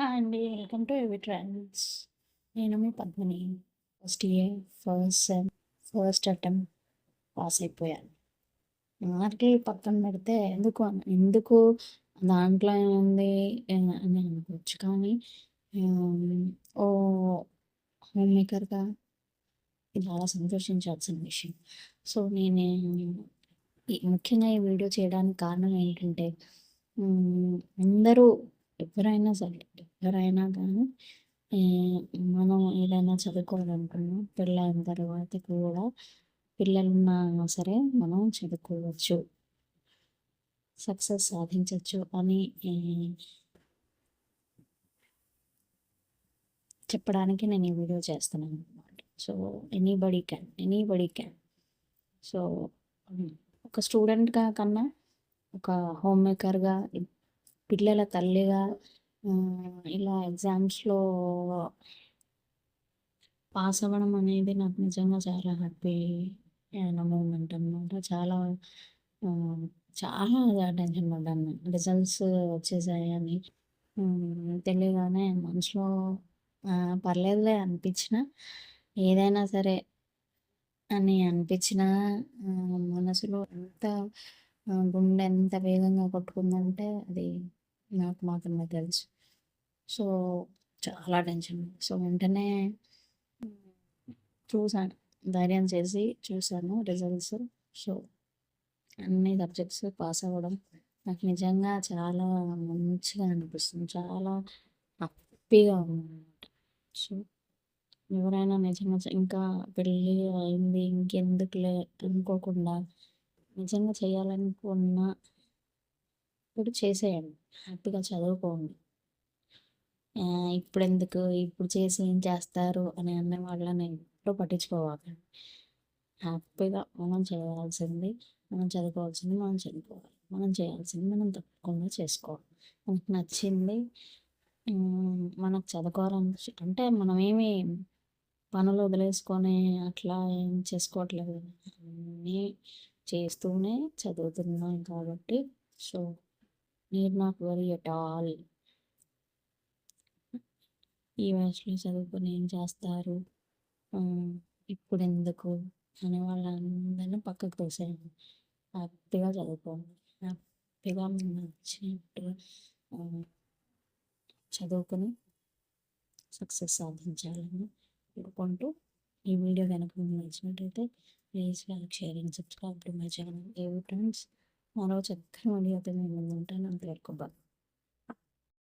Hi అండి. Welcome to AV travels నేను మీ Padmini. First year first sem first attempt pass అయిపోయాను. మార్కులు పక్కన పెడితే ఎందుకు ఎందుకు దాంట్లో ఏముంది? అని అనుకోవచ్చు కానీ ఓ హోమ్ మేకర్గా ఇది చాలా సంతోషించాల్సిన విషయం. సో నేను ముఖ్యంగా ఈ వీడియో చేయడానికి కారణం ఏంటంటే అందరూ ఎవరైనా సరే ఎవరైనా కానీ మనం ఏదైనా చదువుకోవాలనుకున్నాం పెళ్ళైన తర్వాత కూడా పిల్లలున్నా సరే మనం చదువుకోవచ్చు. సక్సెస్ సాధించవచ్చు అని చెప్పడానికి నేను ఈ వీడియో చేస్తున్నాను అనమాట so anybody can anybody can so ఒక స్టూడెంట్గా కన్నా ఒక హోమ్ మేకర్గా పిల్లల తల్లిగా ఇలా ఎగ్జామ్స్లో పాస్ అవ్వడం అనేది నాకు నిజంగా చాలా హ్యాపీ అయిన మూమెంట్ అనమాట చాలా చాలా టెన్షన్ పడ్డాను రిజల్ట్స్ వచ్చేసాయని అని తెలియగానే మనసులో పర్లేదులే అనిపించిన. ఏదైనా సరే అని అనిపించిన మనసులో ఎంత గుండె ఎంత వేగంగా కొట్టుకుందంటే అది నాకు మాత్రమే తెలుసు. సో చాలా టెన్షన్. సో వెంటనే చూసాను ధైర్యం చేసి చూశాను రిజల్ట్స్. సో అన్ని సబ్జెక్ట్స్ పాస్ అవ్వడం నాకు నిజంగా చాలా మంచిగా అనిపిస్తుంది. చాలా హ్యాపీగా ఉందన్నమాట. సో ఎవరైనా నిజంగా ఇంకా పెళ్ళి అయింది ఇంకెందుకులే అనుకోకుండా నిజంగా చేయాలనుకున్న ఇప్పుడు చేసేయండి. హ్యాపీగా చదువుకోండి. ఇప్పుడు ఎందుకు ఇప్పుడు చేసి ఏం చేస్తారు? అని అనే వాళ్ళని ఎప్పుడూ పట్టించుకోవాలండి హ్యాపీగా మనం చేయాల్సింది మనం చదువుకోవాల్సింది మనం చదువుకోవాలి. మనం చేయాల్సింది మనం తప్పకుండా చేసుకోవాలి. మనకు నచ్చింది మనకు చదువుకోవాలని అంటే మనం ఏమి పనులు వదిలేసుకొని అట్లా ఏం చేసుకోవట్లేదు. అన్నీ చేస్తూనే చదువుతున్నాం కాబట్టి so need not worry at all ఈ వయసులో చదువుకొని ఏం చేస్తారు? ఇప్పుడు ఎందుకు అనే వాళ్ళందరినీ పక్కకు తోసేయండి. హ్యాపీగా చదువుకోండి. హ్యాపీగా మీకు నచ్చినట్టుగా చదువుకొని సక్సెస్ సాధించాలని కోరుకుంటూ ఈ వీడియో కనుక మీకు నచ్చినట్టయితే please like share and subscribe to my channel. A friends? మరో చక్కని వీడియోతో మేము ముందు ఉంటాను అంతవరకు బాయ్